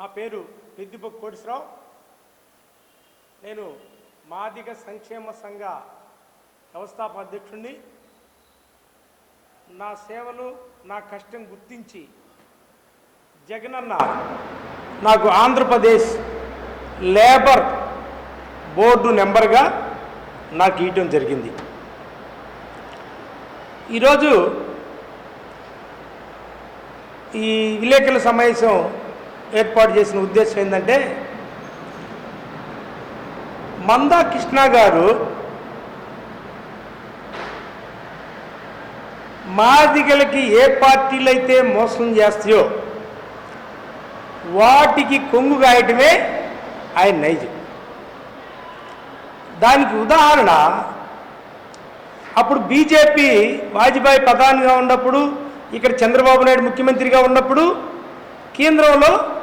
నా పేరు పెద్దిపొక్కు కోటిశ్రావు. నేను మాదిగ సంక్షేమ సంఘ వ్యవస్థాప అధ్యక్షుడిని నా సేవలు నా కష్టం గుర్తించి జగనన్న నాకు ఆంధ్రప్రదేశ్ లేబర్ బోర్డు నెంబర్గా నాకు ఇవ్వడం జరిగింది. ఈరోజు ఈ విలేకరుల సమావేశం ఏర్పాటు చేసిన ఉద్దేశం ఏంటంటే మందా కృష్ణ గారు మాదిగలకి ఏ పార్టీలు అయితే మోసం చేస్తాయో వాటికి కొంగు గాయటమే ఆయన నైజం. దానికి ఉదాహరణ అప్పుడు బీజేపీ వాజ్పేయి ప్రధానిగా ఉన్నప్పుడు ఇక్కడ చంద్రబాబు నాయుడు ముఖ్యమంత్రిగా ఉన్నప్పుడు కేంద్రంలో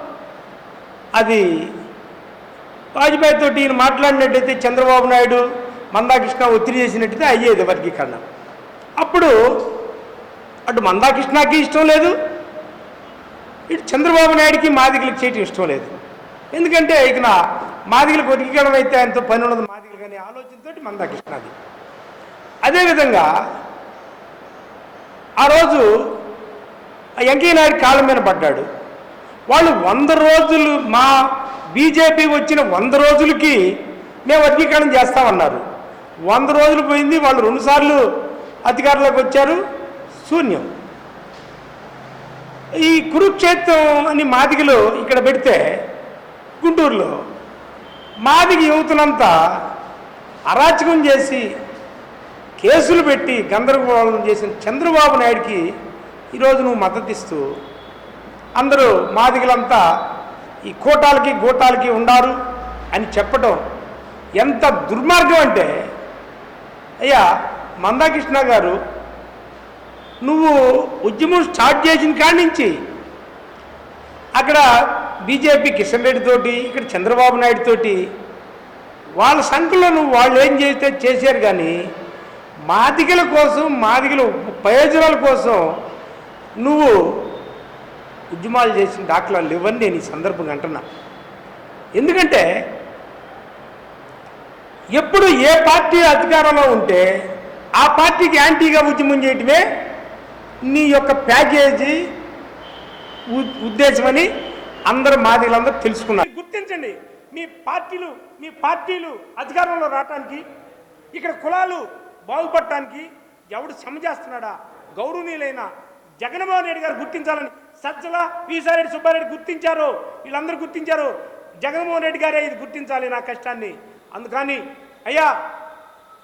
అది వాజ్పేయితో ఈయన మాట్లాడినట్టయితే చంద్రబాబు నాయుడు మందాకృష్ణ ఒత్తిడి చేసినట్టయితే అయ్యేది వర్గీకరణ. అప్పుడు అటు మందాకృష్ణకి ఇష్టం లేదు ఇటు చంద్రబాబు నాయుడికి మాదిగలకు చేయటం ఇష్టం లేదు. ఎందుకంటే ఇక నా మాదిగలకు వర్గీకరణ అయితే ఆయనతో పని ఉన్నది మాదిగలు కానీ ఆలోచనతోటి మందాకృష్ణది. అదేవిధంగా ఆ రోజు ఆ వెంకయ్య నాయుడు కాళ్ళ మీద పడ్డాడు. వాళ్ళు వంద రోజులు మా బీజేపీ వచ్చిన వంద రోజులకి మేము వర్గీకరణ చేస్తామన్నారు. వంద రోజులు పోయింది వాళ్ళు రెండుసార్లు అధికారంలోకి వచ్చారు. శూన్యం. ఈ కురుక్షేత్రం అని మాదిగలు ఇక్కడ పెడితే గుంటూరులో మాదిగ యువతులంతా అరాచకం చేసి కేసులు పెట్టి గందరగోళం చేసిన చంద్రబాబు నాయుడికి ఈరోజు నువ్వు మద్దతు ఇస్తూ అందరూ మాదిగలంతా ఈ కోటాలకి గోటాలకి ఉండారు అని చెప్పటం ఎంత దుర్మార్గం అంటే అయ్యా మందాకృష్ణ గారు నువ్వు ఉద్యమం స్టార్ట్ చేసిన కాడి నుంచి అక్కడ బీజేపీ కిషన్ రెడ్డితోటి ఇక్కడ చంద్రబాబు నాయుడు తోటి వాళ్ళ సంఖ్యలో నువ్వు వాళ్ళు ఏం చేస్తే చేశారు కానీ మాదిగల కోసం మాదిగల ప్రయోజనాల కోసం నువ్వు ఉద్యమాలు చేసిన దాఖలాలు ఇవ్వని నేను ఈ సందర్భంగా అంటున్నా. ఎందుకంటే ఎప్పుడు ఏ పార్టీ అధికారంలో ఉంటే ఆ పార్టీకి యాంటీగా ఉద్యమం చేయటమే నీ యొక్క ప్యాకేజీ ఉద్దేశమని అందరూ మాదిగలందరూ తెలుసుకున్నారు. గుర్తించండి మీ పార్టీలు మీ పార్టీలు అధికారంలో రావటానికి ఇక్కడ కులాలు బాగుపడటానికి ఎవడు శ్రమ చేస్తున్నాడా? గౌరవనీయులైన జగన్మోహన్ రెడ్డి గారు గుర్తించాలని సజ్జల వీసారెడ్డి సుబ్బారెడ్డి గుర్తించారు. వీళ్ళందరూ గుర్తించారు. జగన్మోహన్ రెడ్డి గారే ఇది గుర్తించాలి నా కష్టాన్ని. అందుకని అయ్యా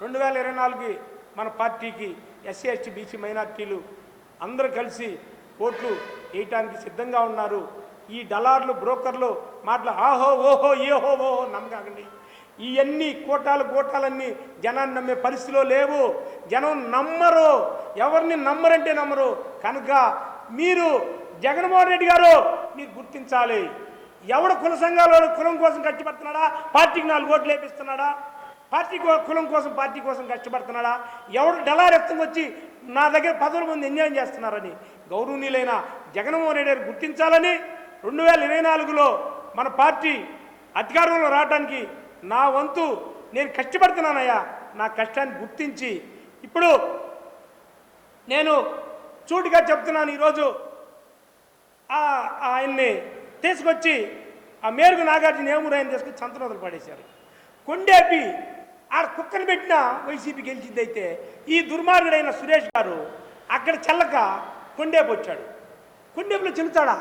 రెండు వేల ఇరవై నాలుగు మన పార్టీకి ఎస్సీ ఎస్టీ బీసీ మైనార్టీలు అందరూ కలిసి ఓట్లు వేయటానికి సిద్ధంగా ఉన్నారు. ఈ డలార్లు బ్రోకర్లు మాటలు ఆహో ఓహో ఏహో ఓహో నమ్మకండి. ఇవన్నీ కోటాలు కోటాలన్నీ జనాన్ని నమ్మే పరిస్థితిలో లేవు. జనం నమ్మరు. ఎవరిని నమ్మరంటే నమ్మరు. కనుక మీరు జగన్మోహన్ రెడ్డి గారు మీరు గుర్తించాలి. ఎవడు కుల సంఘాలలో కులం కోసం కష్టపడుతున్నాడా? పార్టీకి నాలుగు ఓట్లు వేపిస్తున్నాడా పార్టీ కులం కోసం పార్టీ కోసం కష్టపడుతున్నాడా? ఎవడు డలారెత్తం వచ్చి నా దగ్గర పదవుల మంది ఎంజాయ్ చేస్తున్నారని. గౌరవనీయులైన జగన్మోహన్ రెడ్డి గారు గుర్తించాలని రెండు వేల ఇరవై నాలుగులో మన పార్టీ అధికారంలో రావడానికి నా వంతు నేను కష్టపడుతున్నానయ్యా. నా కష్టాన్ని గుర్తించి. ఇప్పుడు నేను చూటుగా చెప్తున్నాను ఈరోజు ఆయన్ని తీసుకొచ్చి ఆ మేరుగు నాగార్జున ఏమూరు ఆయన తీసుకొచ్చి సంతనోదలు పడేశారు. కొండేపి ఆడ కుక్కను పెట్టిన వైసీపీ గెలిచిందైతే ఈ దుర్మార్గుడైన సురేష్ గారు అక్కడ చల్లక కొండేపు వచ్చాడు. కొండేపులో చెల్లుతాడా?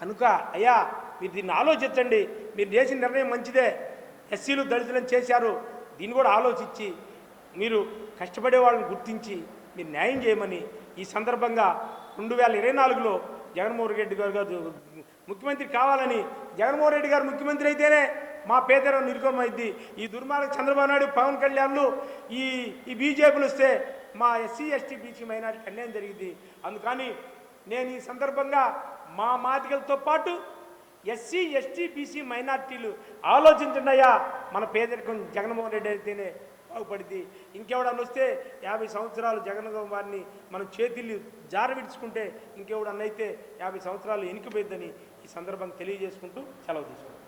కనుక అయ్యా మీరు దీన్ని ఆలోచించండి. మీరు చేసిన నిర్ణయం మంచిదే. ఎస్సీలు దళితులను చేశారు. దీన్ని కూడా ఆలోచించి మీరు కష్టపడే వాళ్ళని గుర్తించి మీరు న్యాయం చేయమని ఈ సందర్భంగా రెండు వేల ఇరవై నాలుగులో జగన్మోహన్ రెడ్డి గారు గారు ముఖ్యమంత్రి కావాలని జగన్మోహన్ రెడ్డి గారు ముఖ్యమంత్రి అయితేనే మా పేదరం నిర్గమైద్ది ఈ దుర్మార్గ చంద్రబాబు నాయుడు పవన్ కళ్యాణ్లు ఈ ఈ బీజేపీలు వస్తే మా ఎస్సీ ఎస్టీ బీసీ మైనారిటీ అన్యాయం జరిగింది అందుకని నేను ఈ సందర్భంగా మా మాదికలతో పాటు ఎస్సీ ఎస్టీ బీసీ మైనార్టీలు ఆలోచించండియా మన పేదరికం జగన్మోహన్ రెడ్డి అయితేనే బాగుపడింది ఇంకెవడన్నా వస్తే యాభై సంవత్సరాలు జగన్ వారిని మనం చేతిల్లి జార విడుచుకుంటే యాభై సంవత్సరాలు ఎనికిపోయిద్దని ఈ సందర్భంగా తెలియజేసుకుంటూ సెలవు తీసుకుంటాం